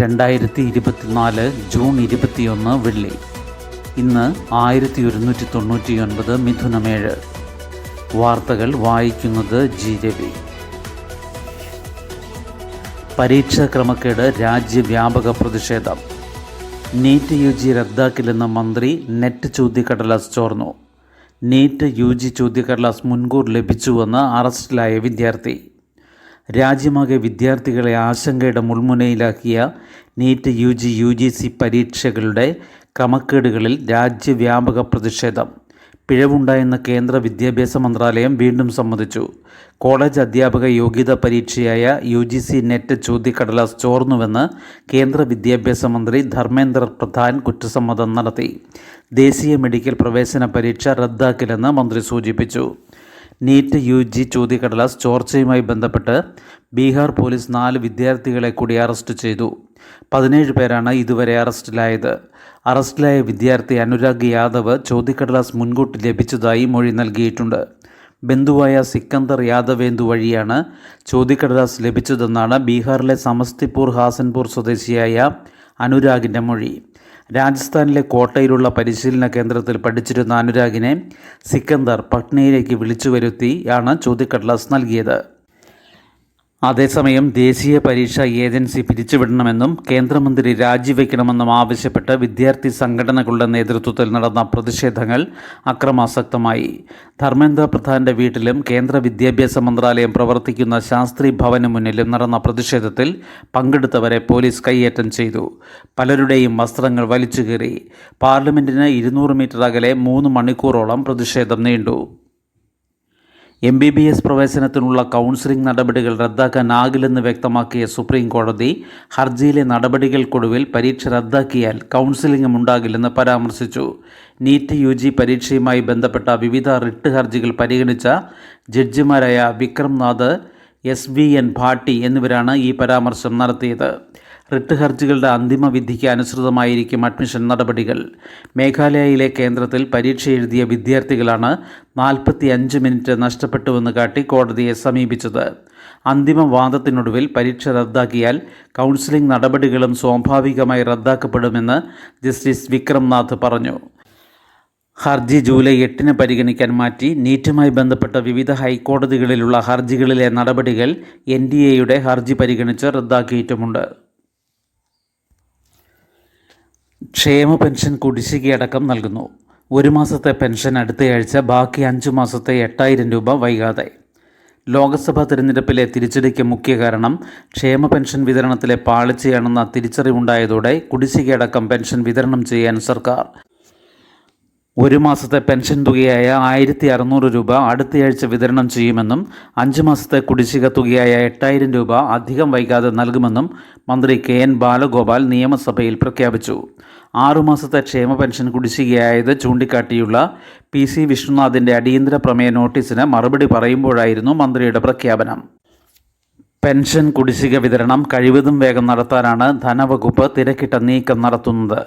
രണ്ടായിരത്തി ഇരുപത്തിനാല് ജൂൺ ഇരുപത്തിയൊന്ന് വെള്ളി. ഇന്ന് ആയിരത്തി ഒരുന്നൂറ്റി തൊണ്ണൂറ്റി ഒൻപത് മിഥുനമേഴ്. വാർത്തകൾ വായിക്കുന്നത് ജി രവി. പരീക്ഷാ ക്രമക്കേട് രാജ്യവ്യാപക പ്രതിഷേധം. നീറ്റ് യു ജി റദ്ദാക്കില്ലെന്ന മന്ത്രി നെറ്റ് ചോദ്യക്കടലാസ് ചോർന്നു. നീറ്റ് യു ജി ചോദ്യക്കടലാസ് മുൻകൂർ ലഭിച്ചുവെന്ന് അറസ്റ്റിലായ വിദ്യാർത്ഥി. രാജ്യമാകെ വിദ്യാർത്ഥികളെ ആശങ്കയുടെ മുൾമുനയിലാക്കിയ NEET U G U G C പരീക്ഷകളുടെ ക്രമക്കേടുകളിൽ രാജ്യവ്യാപക പ്രതിഷേധം. പിഴവുണ്ടായെന്ന കേന്ദ്ര വിദ്യാഭ്യാസ മന്ത്രാലയം വീണ്ടും സമ്മതിച്ചു. കോളേജ് അധ്യാപക യോഗ്യതാ പരീക്ഷയായ യു ജി സി നെറ്റ് ചോദ്യക്കടലാസ് ചോർന്നുവെന്ന് കേന്ദ്ര വിദ്യാഭ്യാസ മന്ത്രി ധർമ്മേന്ദ്ര പ്രധാൻ കുറ്റസമ്മതം നടത്തി. ദേശീയ മെഡിക്കൽ പ്രവേശന പരീക്ഷ റദ്ദാക്കില്ലെന്ന് മന്ത്രി സൂചിപ്പിച്ചു. നീറ്റ് യു ജി ചോദ്യക്കടലാസ് ചോർച്ചയുമായി ബന്ധപ്പെട്ട് ബീഹാർ പോലീസ് നാല് വിദ്യാർത്ഥികളെ കൂടി അറസ്റ്റ് ചെയ്തു. പതിനേഴ് പേരാണ് ഇതുവരെ അറസ്റ്റിലായത്. അറസ്റ്റിലായ വിദ്യാർത്ഥി അനുരാഗ് യാദവ് ചോദ്യക്കടലാസ് മുൻകൂട്ടി ലഭിച്ചതായി മൊഴി നൽകിയിട്ടുണ്ട്. ബന്ധുവായ സിക്കന്ദർ യാദവേന്ദു വഴിയാണ് ചോദ്യക്കടലാസ് ലഭിച്ചതെന്നാണ് ബീഹാറിലെ സമസ്തിപൂർ ഹാസൻപൂർ സ്വദേശിയായ അനുരാഗിന്റെ മൊഴി. രാജസ്ഥാനിലെ കോട്ടയിലുള്ള പരിശീലന കേന്ദ്രത്തിൽ പഠിച്ചിരുന്ന അനുരാഗിനെ സിക്കന്ദർ പട്നയിലേക്ക് വിളിച്ചു വരുത്തിയാണ് ചോദ്യക്കടലാസ് നൽകിയത്. അതേസമയം ദേശീയ പരീക്ഷാ ഏജൻസി പിരിച്ചുവിടണമെന്നും കേന്ദ്രമന്ത്രി രാജിവെക്കണമെന്നും ആവശ്യപ്പെട്ട് വിദ്യാർത്ഥി സംഘടനകളുടെ നേതൃത്വത്തിൽ നടന്ന പ്രതിഷേധങ്ങൾ അക്രമാസക്തമായി. ധർമ്മേന്ദ്ര പ്രധാന്റെ വീട്ടിലും കേന്ദ്ര വിദ്യാഭ്യാസ മന്ത്രാലയം പ്രവർത്തിക്കുന്ന ശാസ്ത്രി ഭവന് മുന്നിലും നടന്ന പ്രതിഷേധത്തിൽ പങ്കെടുത്തവരെ പോലീസ് കൈയേറ്റം ചെയ്തു. പലരുടെയും വസ്ത്രങ്ങൾ വലിച്ചുകീറി. പാർലമെന്റിന് ഇരുന്നൂറ് മീറ്റർ അകലെ മൂന്ന് മണിക്കൂറോളം പ്രതിഷേധം നീണ്ടു. എം ബി ബി എസ് പ്രവേശനത്തിനുള്ള കൗൺസിലിംഗ് നടപടികൾ റദ്ദാക്കാനാകില്ലെന്ന് വ്യക്തമാക്കിയ സുപ്രീം കോടതി ഹർജിയിലെ നടപടികൾക്കൊടുവിൽ പരീക്ഷ റദ്ദാക്കിയാൽ കൗൺസിലിംഗും ഉണ്ടാകില്ലെന്ന് പരാമർശിച്ചു. നീറ്റ് യു ജി പരീക്ഷയുമായി ബന്ധപ്പെട്ട വിവിധ റിട്ട് ഹർജികൾ പരിഗണിച്ച ജഡ്ജിമാരായ Vikram Nath S V N Bhatti എന്നിവരാണ് ഈ പരാമർശം നടത്തിയത്. റിട്ട് ഹർജികളുടെ അന്തിമ വിധിക്ക് അനുസൃതമായിരിക്കും അഡ്മിഷൻ നടപടികൾ. മേഘാലയയിലെ കേന്ദ്രത്തിൽ പരീക്ഷ എഴുതിയ വിദ്യാർത്ഥികളാണ് നാൽപ്പത്തി അഞ്ച് മിനിറ്റ് നഷ്ടപ്പെട്ടുവെന്ന് കാട്ടി കോടതിയെ സമീപിച്ചത്. അന്തിമ വാദത്തിനൊടുവിൽ പരീക്ഷ റദ്ദാക്കിയാൽ കൗൺസിലിംഗ് നടപടികളും സ്വാഭാവികമായി റദ്ദാക്കപ്പെടുമെന്ന് ജസ്റ്റിസ് വിക്രംനാഥ് പറഞ്ഞു. ഹർജി ജൂലൈ എട്ടിന് പരിഗണിക്കാൻ മാറ്റി നീറ്റുമായി ബന്ധപ്പെട്ട വിവിധ ഹൈക്കോടതികളിലുള്ള ഹർജികളിലെ നടപടികൾ എൻ ഡി എയുടെ ഹർജി പരിഗണിച്ച് റദ്ദാക്കിയിട്ടുമുണ്ട്. ക്ഷേമ പെൻഷൻ കുടിശ്ശികയടക്കം നൽകുന്നു. ഒരു മാസത്തെ പെൻഷൻ അടുത്തയാഴ്ച ബാക്കി അഞ്ചു മാസത്തെ എട്ടായിരം രൂപ വൈകാതെ. ലോക്സഭാ തിരഞ്ഞെടുപ്പിലെ തിരിച്ചടിക്ക് മുഖ്യ കാരണം ക്ഷേമ പെൻഷൻ വിതരണത്തിലെ പാളിച്ചയാണെന്ന തിരിച്ചറിവുണ്ടായതോടെ കുടിശ്ശികയടക്കം പെൻഷൻ വിതരണം ചെയ്യാൻ സർക്കാർ ഒരു മാസത്തെ പെൻഷൻ തുകയായ ആയിരത്തി അറുന്നൂറ് രൂപ അടുത്തയാഴ്ച വിതരണം ചെയ്യുമെന്നും അഞ്ച് മാസത്തെ കുടിശ്ശിക തുകയായ എട്ടായിരം രൂപ അധികം വൈകാതെ നൽകുമെന്നും മന്ത്രി കെ എൻ ബാലഗോപാൽ നിയമസഭയിൽ പ്രഖ്യാപിച്ചു. ആറുമാസത്തെ ക്ഷേമ പെൻഷൻ കുടിശ്ശികയായത് ചൂണ്ടിക്കാട്ടിയുള്ള പി സി വിഷ്ണുനാഥിന്റെ അടിയന്തര പ്രമേയ നോട്ടീസിന് മറുപടി പറയുമ്പോഴായിരുന്നു മന്ത്രിയുടെ പ്രഖ്യാപനം. പെൻഷൻ കുടിശ്ശിക വിതരണം കഴിവതും വേഗം നടത്താനാണ് ധനവകുപ്പ് തിരക്കിട്ട നീക്കം നടത്തുന്നത്.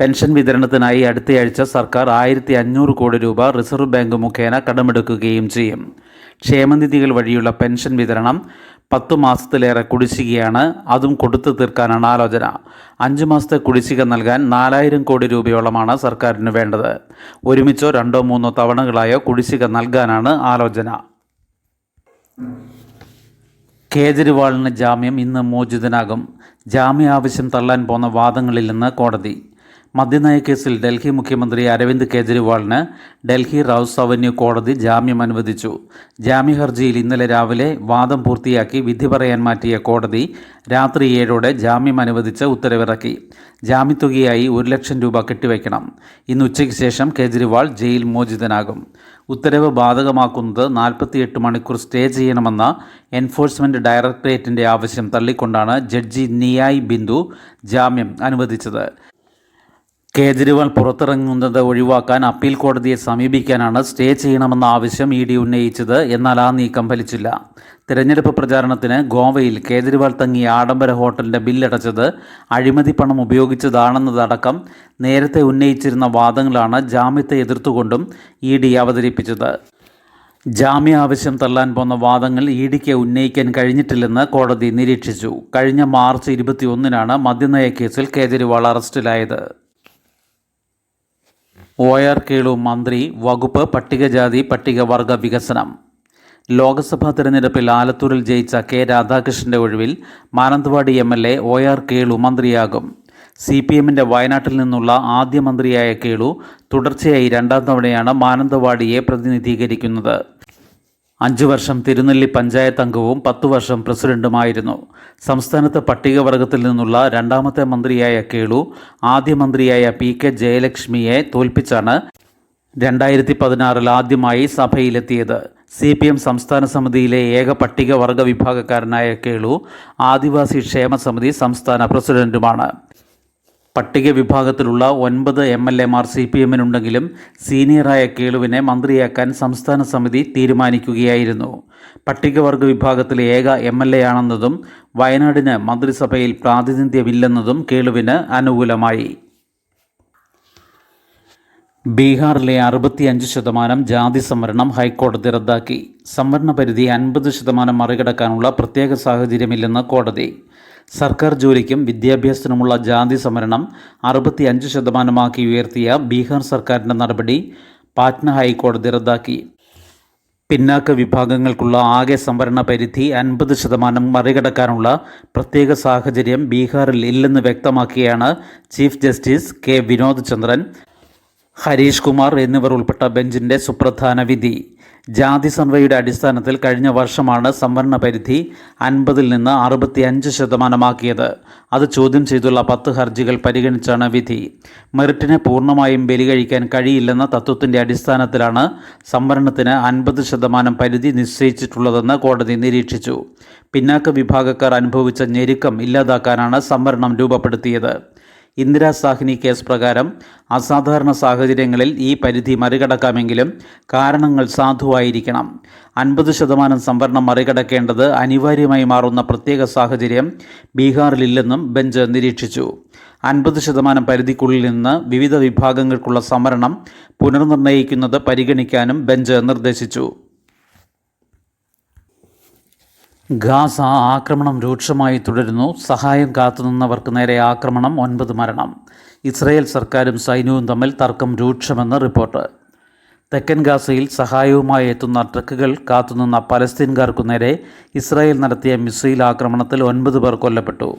പെൻഷൻ വിതരണത്തിനായി അടുത്തയാഴ്ച സർക്കാർ ആയിരത്തി അഞ്ഞൂറ് കോടി രൂപ റിസർവ് ബാങ്ക് മുഖേന കടമെടുക്കുകയും ചെയ്യും. ക്ഷേമനിധികൾ വഴിയുള്ള പെൻഷൻ വിതരണം പത്തു മാസത്തിലേറെ കുടിശ്ശികയാണ്. അതും കൊടുത്തു തീർക്കാനാണ് ആലോചന. അഞ്ച് മാസത്തെ കുടിശ്ശിക നൽകാൻ നാലായിരം കോടി രൂപയോളമാണ് സർക്കാരിന് വേണ്ടത്. ഒരുമിച്ചോ രണ്ടോ മൂന്നോ തവണകളായോ കുടിശ്ശിക നൽകാനാണ് ആലോചന. കേജ്രിവാളിന് ജാമ്യം ഇന്ന് മോചിതനാകും. ജാമ്യ ആവശ്യം തള്ളാൻ പോന്ന നിന്ന് കോടതി. മദ്യനയ കേസിൽ ഡൽഹി മുഖ്യമന്ത്രി അരവിന്ദ് കെജ്രിവാളിന് ഡൽഹി റൌസ് അവന്യൂ കോടതി ജാമ്യം അനുവദിച്ചു. ജാമ്യ ഹർജിയിൽ ഇന്നലെ രാവിലെ വാദം പൂർത്തിയാക്കി വിധി പറയാൻ മാറ്റിയ കോടതി രാത്രി ഏഴോടെ ജാമ്യം അനുവദിച്ച് ഉത്തരവിറക്കി. ജാമ്യത്തുകയായി ഒരു ലക്ഷം രൂപ കെട്ടിവയ്ക്കണം. ഇന്ന് ഉച്ചയ്ക്ക് ശേഷം കെജ്രിവാൾ ജയിൽ മോചിതനാകും. ഉത്തരവ് ബാധകമാക്കുന്നത് നാൽപ്പത്തിയെട്ട് മണിക്കൂർ സ്റ്റേ ചെയ്യണമെന്ന എൻഫോഴ്സ്മെന്റ് ഡയറക്ടറേറ്റിന്റെ ആവശ്യം തള്ളിക്കൊണ്ടാണ് ജഡ്ജി നിയായ് ബിന്ദു ജാമ്യം അനുവദിച്ചത്. കേജ്രിവാൾ പുറത്തിറങ്ങുന്നത് ഒഴിവാക്കാൻ അപ്പീൽ കോടതിയെ സമീപിക്കാനാണ് സ്റ്റേ ചെയ്യണമെന്ന ആവശ്യം ഇ ഡി ഉന്നയിച്ചത്. എന്നാൽ ആ നീക്കം ഫലിച്ചില്ല. തിരഞ്ഞെടുപ്പ് പ്രചാരണത്തിന് ഗോവയിൽ കേജ്രിവാൾ തങ്ങിയ ആഡംബര ഹോട്ടലിന്റെ ബില്ലടച്ചത് അഴിമതി പണം ഉപയോഗിച്ചതാണെന്നതടക്കം നേരത്തെ ഉന്നയിച്ചിരുന്ന വാദങ്ങളാണ് ജാമ്യത്തെ എതിർത്തുകൊണ്ടും ഇ ഡി അവതരിപ്പിച്ചത്. ജാമ്യ ആവശ്യം തള്ളാൻ പോന്ന വാദങ്ങൾ ഇ ഡിക്ക് ഉന്നയിക്കാൻ കഴിഞ്ഞിട്ടില്ലെന്ന് കോടതി നിരീക്ഷിച്ചു. കഴിഞ്ഞ മാർച്ച് ഇരുപത്തിയൊന്നിനാണ് മദ്യനയ കേസിൽ കേജ്രിവാൾ അറസ്റ്റിലായത്. ഒ ആർ കേളു മന്ത്രി വകുപ്പ് പട്ടികജാതി പട്ടികവർഗ വികസനം. ലോക്സഭാ തെരഞ്ഞെടുപ്പിൽ ആലത്തൂരിൽ ജയിച്ച കെ രാധാകൃഷ്ണന്റെ ഒഴിവിൽ Mananthavady M L A O R Kelu മന്ത്രിയാകും. C P എമ്മിന്റെ വയനാട്ടിൽ നിന്നുള്ള ആദ്യ മന്ത്രിയായ കേളു തുടർച്ചയായി രണ്ടാം തവണയാണ് മാനന്തവാടിയെ പ്രതിനിധീകരിക്കുന്നത്. അഞ്ചു വർഷം തിരുനെല്ലി പഞ്ചായത്ത് അംഗവും പത്തു വർഷം പ്രസിഡന്റുമായിരുന്നു. സംസ്ഥാനത്ത് പട്ടികവർഗത്തിൽ നിന്നുള്ള രണ്ടാമത്തെ മന്ത്രിയായ കേളു ആദ്യ മന്ത്രിയായ പി കെ ജയലക്ഷ്മിയെ തോൽപ്പിച്ചാണ് രണ്ടായിരത്തി പതിനാറിൽ ആദ്യമായി സഭയിലെത്തിയത്. സി പി എം സംസ്ഥാന സമിതിയിലെ ഏക പട്ടികവർഗ വിഭാഗക്കാരനായ കേളു ആദിവാസി ക്ഷേമ സമിതി സംസ്ഥാന പ്രസിഡന്റുമാണ്. പട്ടിക വിഭാഗത്തിലുള്ള ഒൻപത് എം എൽ എമാർ സി പി എമ്മിനുണ്ടെങ്കിലും സീനിയറായ കേളുവിനെ മന്ത്രിയാക്കാൻ സംസ്ഥാന സമിതി തീരുമാനിക്കുകയായിരുന്നു. പട്ടികവർഗ വിഭാഗത്തിലെ ഏക എം എൽ എ ആണെന്നതും വയനാടിന് മന്ത്രിസഭയിൽ പ്രാതിനിധ്യമില്ലെന്നതും കേളുവിന് അനുകൂലമായി. ബീഹാറിലെ അറുപത്തിയഞ്ച് ശതമാനം ജാതി സംവരണം ഹൈക്കോടതി റദ്ദാക്കി. സംവരണ പരിധി അൻപത് ശതമാനം മറികടക്കാനുള്ള പ്രത്യേക സാഹചര്യമില്ലെന്ന് കോടതി. സർക്കാർ ജോലിക്കും വിദ്യാഭ്യാസത്തിനുമുള്ള ജാതി സംവരണം അറുപത്തിയഞ്ച് ശതമാനമാക്കി ഉയർത്തിയ ബീഹാർ സർക്കാരിന്റെ നടപടി പാറ്റ്ന ഹൈക്കോടതി റദ്ദാക്കി. പിന്നാക്ക വിഭാഗങ്ങൾക്കുള്ള ആകെ സംവരണ പരിധി അൻപത് ശതമാനം മറികടക്കാനുള്ള പ്രത്യേക സാഹചര്യം ബീഹാറിൽ ഇല്ലെന്ന് വ്യക്തമാക്കിയാണ് chief justice K Vinod Chandran Harish Kumar എന്നിവർ ഉൾപ്പെട്ട ബെഞ്ചിന്റെ സുപ്രധാന വിധി. ജാതി സർവേയുടെ അടിസ്ഥാനത്തിൽ കഴിഞ്ഞ വർഷമാണ് സംവരണ പരിധി അൻപതിൽ നിന്ന് അറുപത്തി അഞ്ച് ശതമാനമാക്കിയത്. അത് ചോദ്യം ചെയ്തുള്ള പത്ത് ഹർജികൾ പരിഗണിച്ചാണ് വിധി. മെറിറ്റിനെ പൂർണമായും ബലി കഴിക്കാൻ കഴിയില്ലെന്ന തത്വത്തിന്റെ അടിസ്ഥാനത്തിലാണ് സംവരണത്തിന് അൻപത് ശതമാനം പരിധി നിശ്ചയിച്ചിട്ടുള്ളതെന്ന് കോടതി നിരീക്ഷിച്ചു. പിന്നാക്ക വിഭാഗക്കാർ അനുഭവിച്ച ഞെരുക്കം ഇല്ലാതാക്കാനാണ് സംവരണം രൂപപ്പെടുത്തിയത്. ഇന്ദിരാ സാഹ്നി കേസ് പ്രകാരം അസാധാരണ സാഹചര്യങ്ങളിൽ ഈ പരിധി മറികടക്കാമെങ്കിലും കാരണങ്ങൾ സാധുവായിരിക്കണം. അൻപത് ശതമാനം സംവരണം മറികടക്കേണ്ടത് അനിവാര്യമായി മാറുന്ന പ്രത്യേക സാഹചര്യം ബീഹാറിലില്ലെന്നും ബെഞ്ച് നിരീക്ഷിച്ചു. അൻപത് ശതമാനം പരിധിക്കുള്ളിൽ നിന്ന് വിവിധ വിഭാഗങ്ങൾക്കുള്ള സംവരണം പുനർനിർണയിക്കുന്നത് പരിഗണിക്കാനും ബെഞ്ച് നിർദ്ദേശിച്ചു. ഗാസ ആക്രമണം രൂക്ഷമായി തുടരുന്നു. സഹായം കാത്തുനിന്നവർക്ക് നേരെ ആക്രമണം ഒൻപത് മരണം. ഇസ്രയേൽ സർക്കാരും സൈന്യവും തമ്മിൽ തർക്കം രൂക്ഷമെന്ന് റിപ്പോർട്ട്. തെക്കൻ ഗാസയിൽ സഹായവുമായി എത്തുന്ന ട്രക്കുകൾ കാത്തുനിന്ന പലസ്തീൻകാർക്കു നേരെ ഇസ്രായേൽ നടത്തിയ മിസൈൽ ആക്രമണത്തിൽ ഒൻപത് പേർ കൊല്ലപ്പെട്ടു.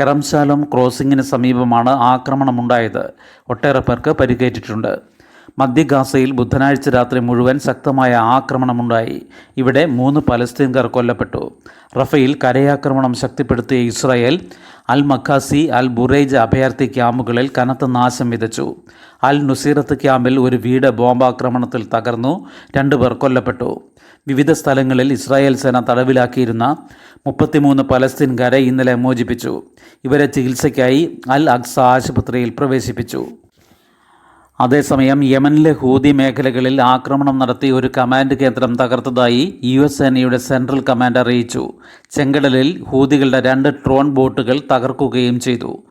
കരംശാലം ക്രോസിംഗിന് സമീപമാണ് ആക്രമണമുണ്ടായത്. ഒട്ടേറെ പേർക്ക് പരിക്കേറ്റിട്ടുണ്ട്. മധ്യ ഗാസയിൽ ബുധനാഴ്ച രാത്രി മുഴുവൻ ശക്തമായ ആക്രമണമുണ്ടായി. ഇവിടെ മൂന്ന് പലസ്തീൻകാർ കൊല്ലപ്പെട്ടു. റഫയിൽ കരയാക്രമണം ശക്തിപ്പെടുത്തിയ ഇസ്രായേൽ അൽ മഖാസി അൽ ബുറേജ് അഭയാർത്ഥി ക്യാമ്പുകളിൽ കനത്ത നാശം വിതച്ചു. അൽ നുസീറത്ത് ക്യാമ്പിൽ ഒരു വീട് ബോംബാക്രമണത്തിൽ തകർന്നു. രണ്ടുപേർ കൊല്ലപ്പെട്ടു. വിവിധ സ്ഥലങ്ങളിൽ ഇസ്രായേൽ സേന തടവിലാക്കിയിരുന്ന മുപ്പത്തിമൂന്ന് പലസ്തീൻകാരെ ഇന്നലെ മോചിപ്പിച്ചു. ഇവരെ ചികിത്സയ്ക്കായി അൽ അക്സ ആശുപത്രിയിൽ പ്രവേശിപ്പിച്ചു. അതേസമയം യമനിലെ ഹൂതി മേഖലകളിൽ ആക്രമണം നടത്തി ഒരു കമാൻഡ് കേന്ദ്രം തകർത്തതായി യു എസ് സേനയുടെ സെൻട്രൽ കമാൻഡ് അറിയിച്ചു. ചെങ്കടലിൽ ഹൂതികളുടെ രണ്ട് ട്രോൺ ബോട്ടുകൾ തകർക്കുകയും ചെയ്തു.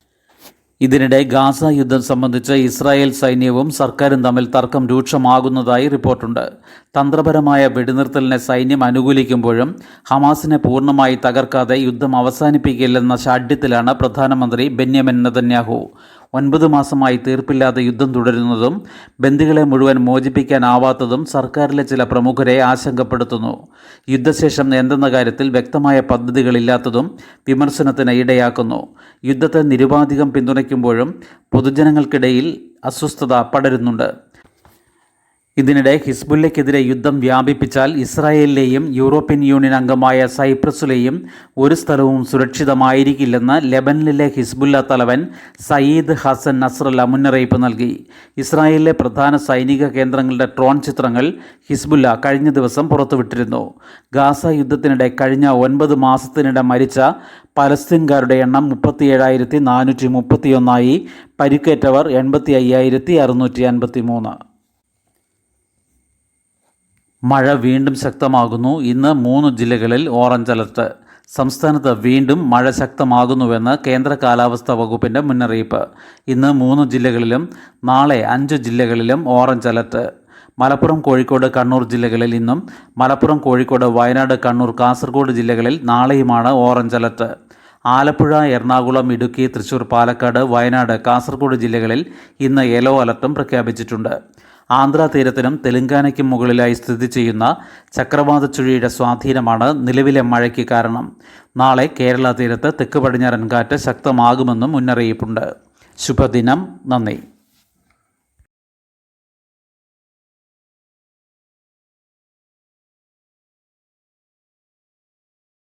ഇതിനിടെ ഗാസ യുദ്ധം സംബന്ധിച്ച് ഇസ്രായേൽ സൈന്യവും സർക്കാരും തമ്മിൽ തർക്കം രൂക്ഷമാകുന്നതായി റിപ്പോർട്ടുണ്ട്. തന്ത്രപരമായ വെടിനിർത്തലിനെ സൈന്യം അനുകൂലിക്കുമ്പോഴും ഹമാസിനെ പൂർണമായി തകർക്കാതെ യുദ്ധം അവസാനിപ്പിക്കില്ലെന്ന ഷാഢ്യത്തിലാണ് പ്രധാനമന്ത്രി ബെന്യാമിൻ നെതന്യാഹു. ഒൻപത് മാസമായി തീർപ്പില്ലാതെ യുദ്ധം തുടരുന്നതും ബന്ദികളെ മുഴുവൻ മോചിപ്പിക്കാനാവാത്തതും സർക്കാരിലെ ചില പ്രമുഖരെ ആശങ്കപ്പെടുത്തുന്നു. യുദ്ധശേഷം എന്തെന്ന കാര്യത്തിൽ വ്യക്തമായ പദ്ധതികളില്ലാത്തതും വിമർശനത്തിന് ഇടയാക്കുന്നു. യുദ്ധത്തെ നിരുപാധികം പിന്തുണയ്ക്കുമ്പോഴും പൊതുജനങ്ങൾക്കിടയിൽ അസ്വസ്ഥത പടരുന്നുണ്ട്. ഇതിനിടെ ഹിസ്ബുല്ലയ്ക്കെതിരെ യുദ്ധം വ്യാപിപ്പിച്ചാൽ ഇസ്രായേലിലെയും യൂറോപ്യൻ യൂണിയൻ അംഗമായ സൈപ്രസിലെയും ഒരു സ്ഥലവും സുരക്ഷിതമായിരിക്കില്ലെന്ന് ലെബനിലെ ഹിസ്ബുല്ല തലവൻ സയ്യിദ് ഹസൻ നസ്രല്ല മുന്നറിയിപ്പ് നൽകി. ഇസ്രായേലിലെ പ്രധാന സൈനിക കേന്ദ്രങ്ങളുടെ ട്രോൺ ചിത്രങ്ങൾ ഹിസ്ബുല്ല കഴിഞ്ഞ ദിവസം പുറത്തുവിട്ടിരുന്നു. ഗാസ യുദ്ധത്തിനിടെ കഴിഞ്ഞ ഒൻപത് മാസത്തിനിടെ മരിച്ച പലസ്തീൻകാരുടെ എണ്ണം മുപ്പത്തിയേഴായിരത്തി നാനൂറ്റി മുപ്പത്തിയൊന്നായി. പരിക്കേറ്റവർ എൺപത്തി അയ്യായിരത്തി അറുന്നൂറ്റി അൻപത്തി മൂന്ന് മഴ വീണ്ടും ശക്തമാകുന്നു. ഇന്ന് മൂന്ന് ജില്ലകളിൽ ഓറഞ്ച് അലർട്ട് സംസ്ഥാനത്ത് വീണ്ടും മഴ ശക്തമാകുന്നുവെന്ന് കേന്ദ്ര കാലാവസ്ഥാ വകുപ്പിന്റെ മുന്നറിയിപ്പ്. ഇന്ന് മൂന്ന് ജില്ലകളിലും നാളെ അഞ്ച് ജില്ലകളിലും ഓറഞ്ച് അലർട്ട് മലപ്പുറം കോഴിക്കോട് കണ്ണൂർ ജില്ലകളിൽ ഇന്നും മലപ്പുറം കോഴിക്കോട് വയനാട് കണ്ണൂർ കാസർഗോഡ് ജില്ലകളിൽ നാളെയുമാണ് ഓറഞ്ച് അലർട്ട് ആലപ്പുഴ എറണാകുളം ഇടുക്കി തൃശൂർ പാലക്കാട് വയനാട് കാസർഗോഡ് ജില്ലകളിൽ ഇന്ന് യെല്ലോ അലർട്ടും പ്രഖ്യാപിച്ചിട്ടുണ്ട്. ആന്ധ്ര തീരത്തിനും തെലങ്കാനയ്ക്കും മുകളിലായി സ്ഥിതി ചെയ്യുന്ന ചക്രവാത ചുഴിയുടെ സ്വാധീനമാണ് നിലവിലെ മഴയ്ക്ക് കാരണം. നാളെ കേരള തീരത്ത് തെക്ക് പടിഞ്ഞാറൻ കാറ്റ് ശക്തമാകുമെന്നും മുന്നറിയിപ്പുണ്ട്. ശുഭദിനം. നന്ദി.